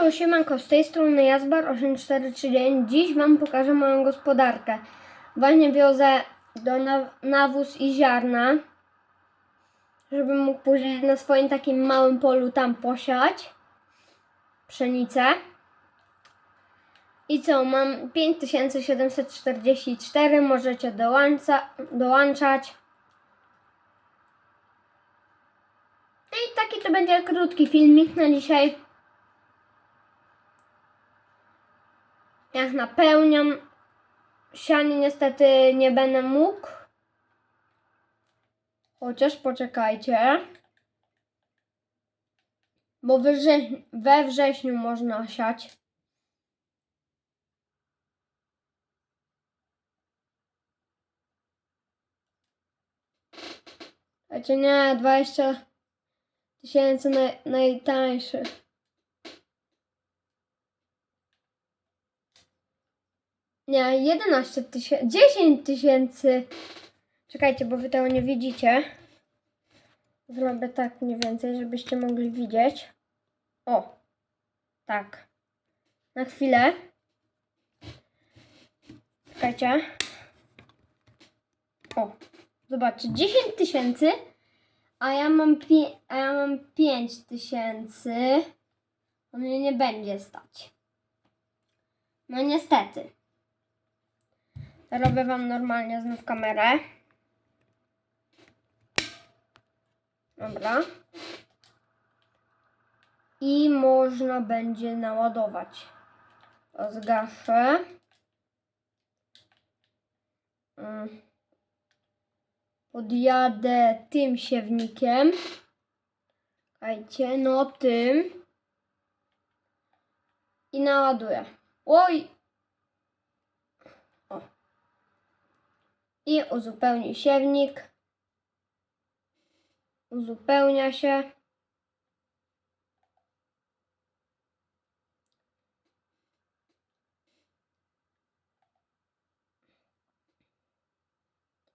Halo, siemanko, z tej strony Jazbar8439. Dziś Wam pokażę moją gospodarkę. Właśnie wiozę do na- nawóz i ziarna, żebym mógł później na swoim takim małym polu tam posiać pszenicę. I co, mam 5744, możecie dołącza, dołączać. No i taki to będzie krótki filmik na dzisiaj. Jak napełniam, sianie niestety nie będę mógł. Chociaż poczekajcie. Bo we wrześniu, można siać. Znaczy nie, 20 tysięcy naj, najtańszy. Nie, 11 tysięcy, 10 tysięcy. Czekajcie, bo wy tego nie widzicie. Zrobię tak mniej więcej, żebyście mogli widzieć. O, tak. Na chwilę. Czekajcie. O, zobaczcie, 10 tysięcy, a ja mam a ja mam 5 tysięcy. To mnie nie będzie stać. No niestety. Robię Wam normalnie znów kamerę. Dobra. I można będzie naładować. To zgaszę. Mm. Podjadę tym siewnikiem. Czekajcie, no tym. I naładuję. Oj! I uzupełni siewnik. Uzupełnia się.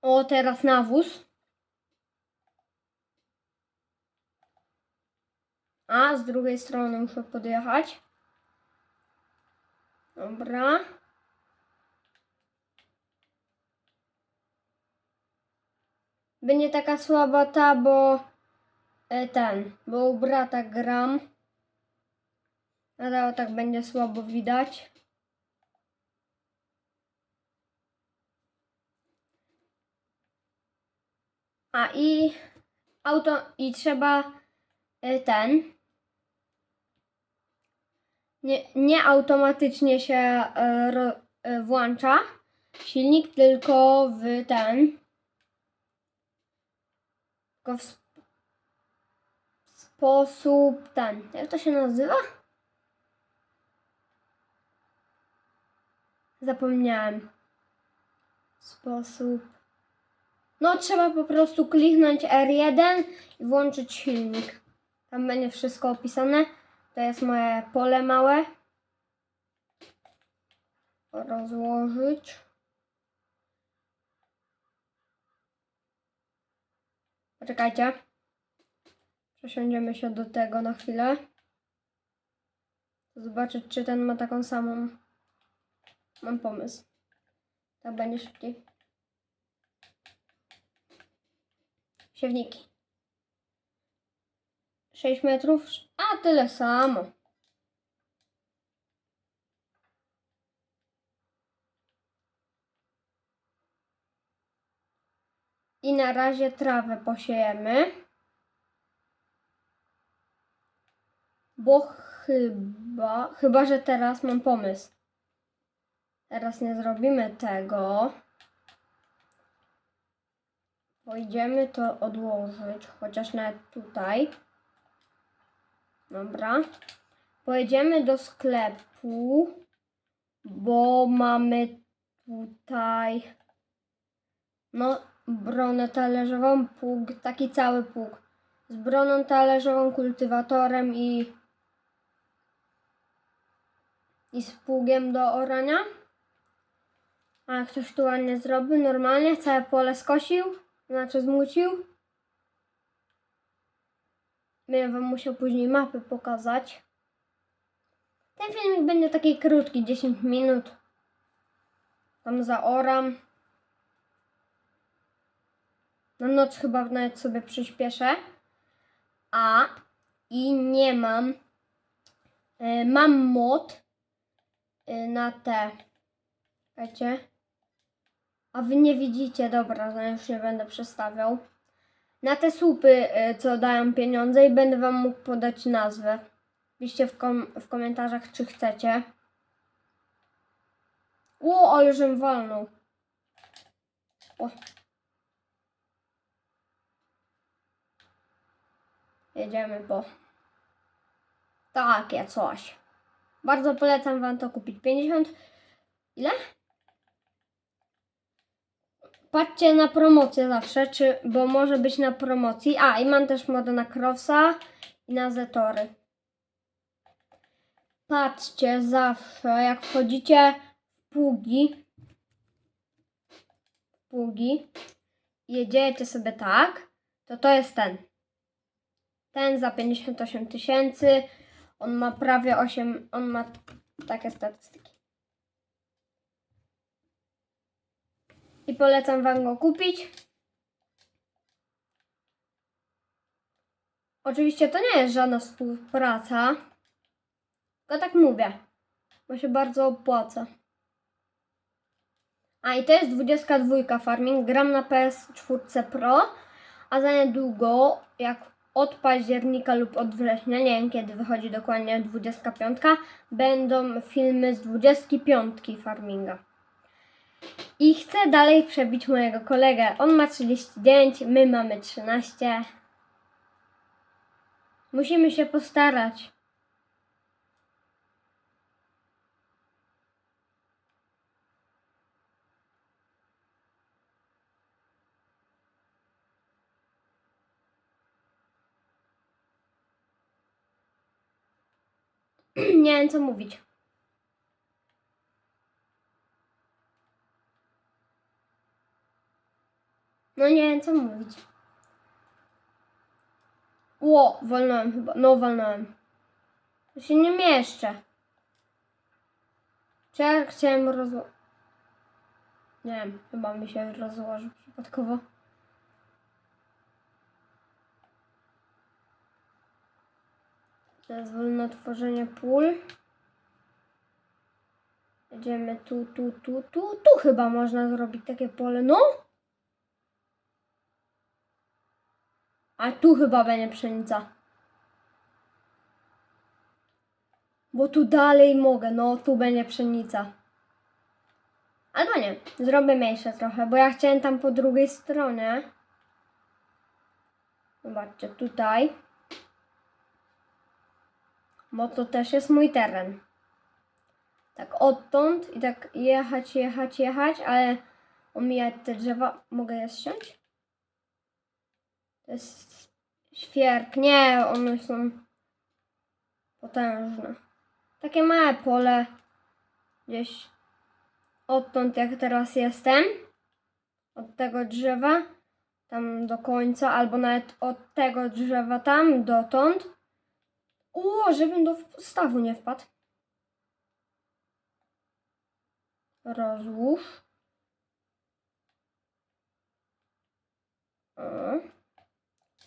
O, teraz nawóz. A, z drugiej strony muszę podjechać. Dobra. Będzie taka słaba ta, bo e, ten, bo u brata gram. Ale tak będzie słabo widać. A i auto i trzeba e, ten nie, nie automatycznie się e, włącza silnik, tylko w ten w sp- sposób ten. Jak to się nazywa? Zapomniałem. Sposób. No, trzeba po prostu kliknąć R1 i włączyć silnik. Tam będzie wszystko opisane. To jest moje pole małe. Rozłożyć. Poczekajcie. Przesiądziemy się do tego na chwilę. Zobaczyć, czy ten ma taką samą. Mam pomysł. Tak będzie szybciej. Siewniki. 6 metrów, a tyle samo. I na razie trawę posiejemy. Bo chyba, chyba że teraz mam pomysł. Teraz nie zrobimy tego. Pójdziemy to odłożyć, chociaż nawet tutaj. Dobra. Pojedziemy do sklepu, bo mamy tutaj no bronę talerzową, pług, taki cały pług z broną talerzową, kultywatorem i i z pługiem do orania. A jak ktoś tu ładnie zrobił, normalnie całe pole skosił, znaczy zmucił. Będę wam musiał później mapy pokazać. Ten filmik będzie taki krótki, 10 minut. Tam zaoram. Na noc chyba nawet sobie przyspieszę. A i nie mam. y, mam mod y, na te. Wiecie? A wy nie widzicie, dobra, no już nie będę przestawiał. Na te słupy, y, co dają pieniądze i będę wam mógł podać nazwę. Piszcie w, kom- w komentarzach, czy chcecie. O, ale żem walnął. O. Jedziemy po takie coś. Bardzo polecam wam to kupić. 50. Ile? Patrzcie na promocję zawsze, czy, bo może być na promocji. A, i mam też modę na Crossa i na Zetory. Patrzcie zawsze, jak wchodzicie w pługi, pługi, jedziecie sobie tak, to to jest ten. Ten za 58 tysięcy, on ma prawie 8, on ma takie statystyki. I polecam Wam go kupić. Oczywiście to nie jest żadna współpraca, tylko tak mówię, bo się bardzo opłaca. A i to jest 22 farming, gram na PS4 Pro, a za niedługo, jak od października lub od września, nie wiem kiedy wychodzi dokładnie 25, będą filmy z 25 farminga. I chcę dalej przebić mojego kolegę. On ma 39, my mamy 13. Musimy się postarać. Nie wiem co mówić. No nie wiem co mówić. Ło, walnąłem chyba. No walnąłem. To się nie mieszczę. Czy ja chciałem rozło... Nie wiem, chyba mi się rozłożył przypadkowo. Zezwól na tworzenie pól. Jedziemy tu, tu, tu, tu. Tu chyba można zrobić takie pole. No! A tu chyba będzie pszenica. Bo tu dalej mogę, no tu będzie pszenica. Albo nie, zrobię mniejsze trochę, bo ja chciałem tam po drugiej stronie. Zobaczcie, tutaj. Bo to też jest mój teren. Tak odtąd i tak jechać, jechać, jechać, ale omijać te drzewa. Mogę je ściąć? To jest świerk. Nie, one są potężne. Takie małe pole. Gdzieś odtąd, jak teraz jestem. Od tego drzewa. Tam do końca, albo nawet od tego drzewa tam dotąd. O, żebym do stawu nie wpadł. Rozłóż.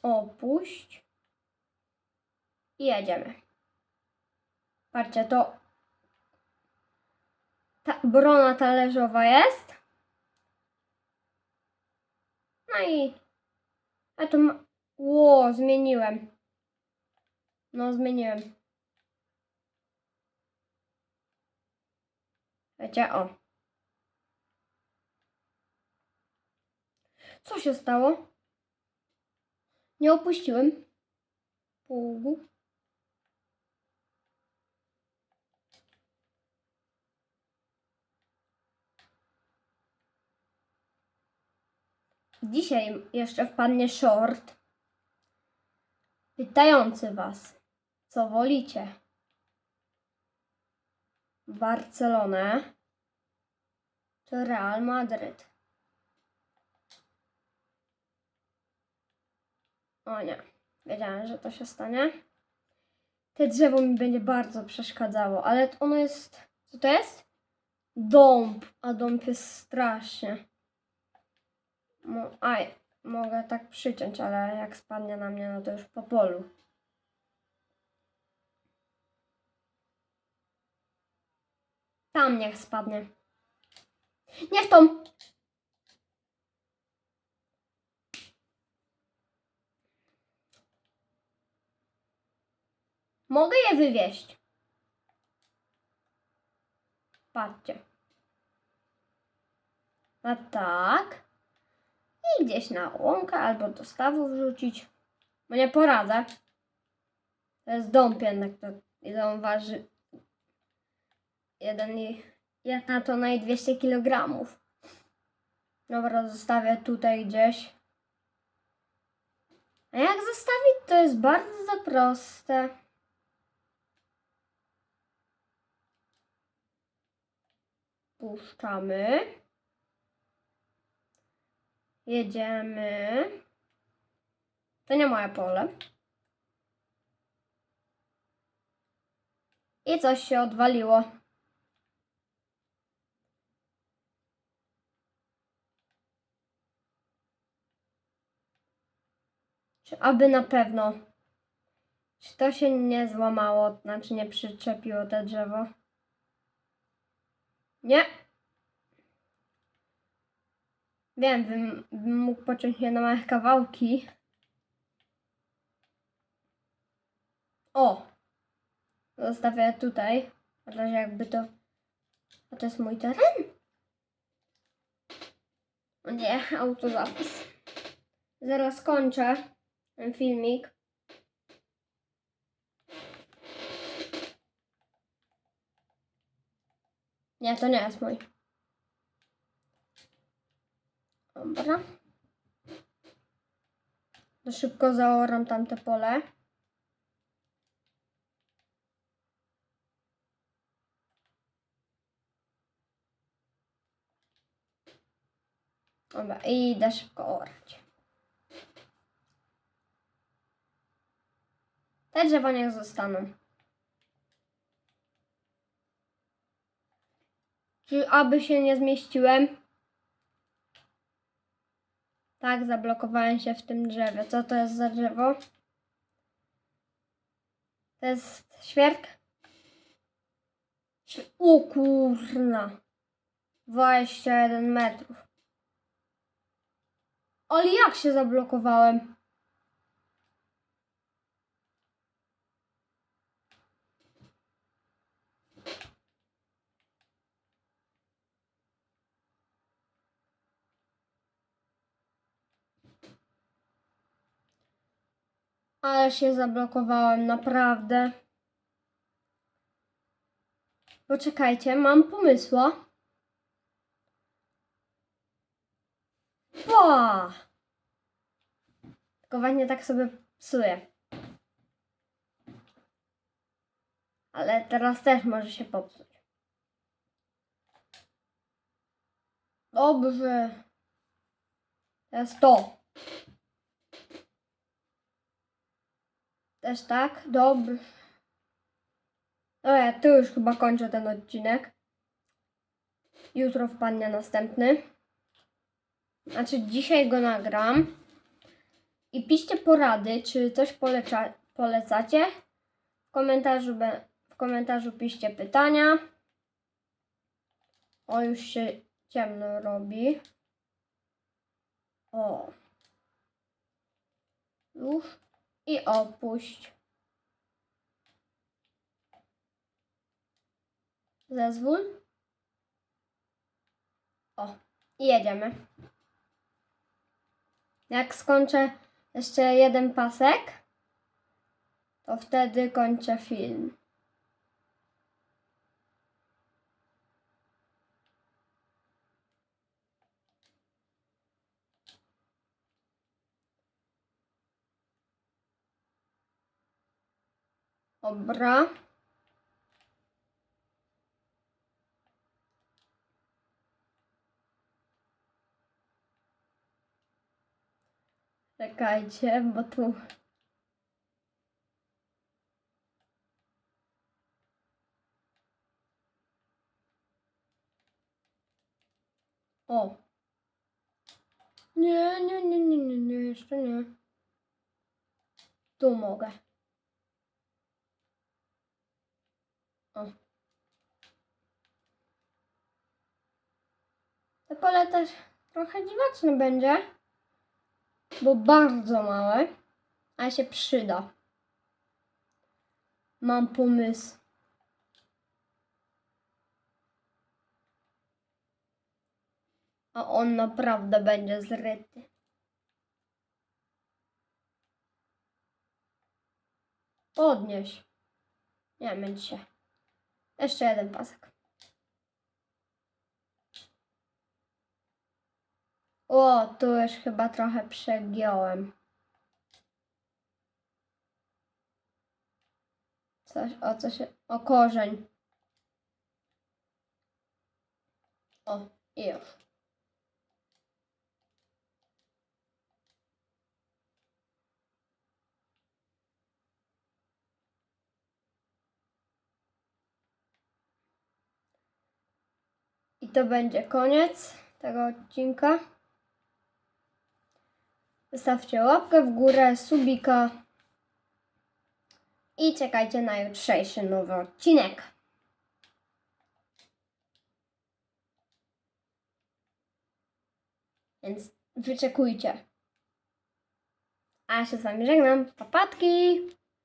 Opuść i jedziemy. Patrzcie, to ta brona talerzowa jest. No i a to ma... Ło, zmieniłem. No, zmieniłem. Wiecie, o. Co się stało? Nie opuściłem pługu. Dzisiaj jeszcze wpadnie short pytający Was, co wolicie? Barcelonę czy Real Madryt? O nie, wiedziałem, że to się stanie. te drzewo mi będzie bardzo przeszkadzało, ale ono jest. Co to jest? Dąb, a dąb jest strasznie. Aj, mogę tak przyciąć, ale jak spadnie na mnie, no to już po polu. Tam niech spadnie. Nie w tą. Mogę je wywieźć. Patrzcie. A tak. I gdzieś na łąkę albo do stawu wrzucić. Bo nie poradzę. To jest dąb jednak. To, on waży? Jeden jedna tona i 200 kg. Dobra, zostawię tutaj gdzieś. A jak zostawić, to jest bardzo proste. Puszczamy. Jedziemy. To nie moje pole. I coś się odwaliło. Aby na pewno? Czy to się nie złamało, znaczy nie przyczepiło to drzewo? Nie. Wiem, bym, bym mógł pociąć je na małe kawałki. O! Zostawię tutaj. A razie jakby to... A to jest mój teren? O nie, autozapis. Zaraz kończę filmik. Nie, to nie jest mój. Dobra. To szybko zaoram tamte pole. Dobra, i idę szybko orać. Te drzewa niech zostaną. Czy aby się nie zmieściłem? Tak, zablokowałem się w tym drzewie. Co to jest za drzewo? To jest świerk? Świ- O kurna. 21 metrów. Ale jak się zablokowałem? Ale się zablokowałem, naprawdę. Poczekajcie, mam pomysła. Ba! Tylko właśnie tak sobie psuję. Ale teraz też może się popsuć. Dobrze. Teraz to. Też tak? Dobrze. No ja tu już chyba kończę ten odcinek. Jutro wpadnie następny. Znaczy dzisiaj go nagram. I piszcie porady, czy coś poleca, polecacie. W komentarzu, w komentarzu piszcie pytania. O, już się ciemno robi. O. Już. I opuść. Zezwól. O, i jedziemy. Jak skończę jeszcze jeden pasek, to wtedy kończę film. Dobra. Czekajcie, bo tu... O. Nie, nie, nie, nie, nie, nie, jeszcze nie. Tu mogę. To pole też trochę dziwaczne będzie, bo bardzo małe, a się przyda. Mam pomysł. A on naprawdę będzie zryty. Podnieś. Nie się. Jeszcze jeden pasek. O, tu już chyba trochę przegiąłem. Coś, o co się... O korzeń. O, i już. I to będzie koniec tego odcinka. Zostawcie łapkę w górę, subika i czekajcie na jutrzejszy nowy odcinek. Więc wyczekujcie. A ja się z wami żegnam. Papatki!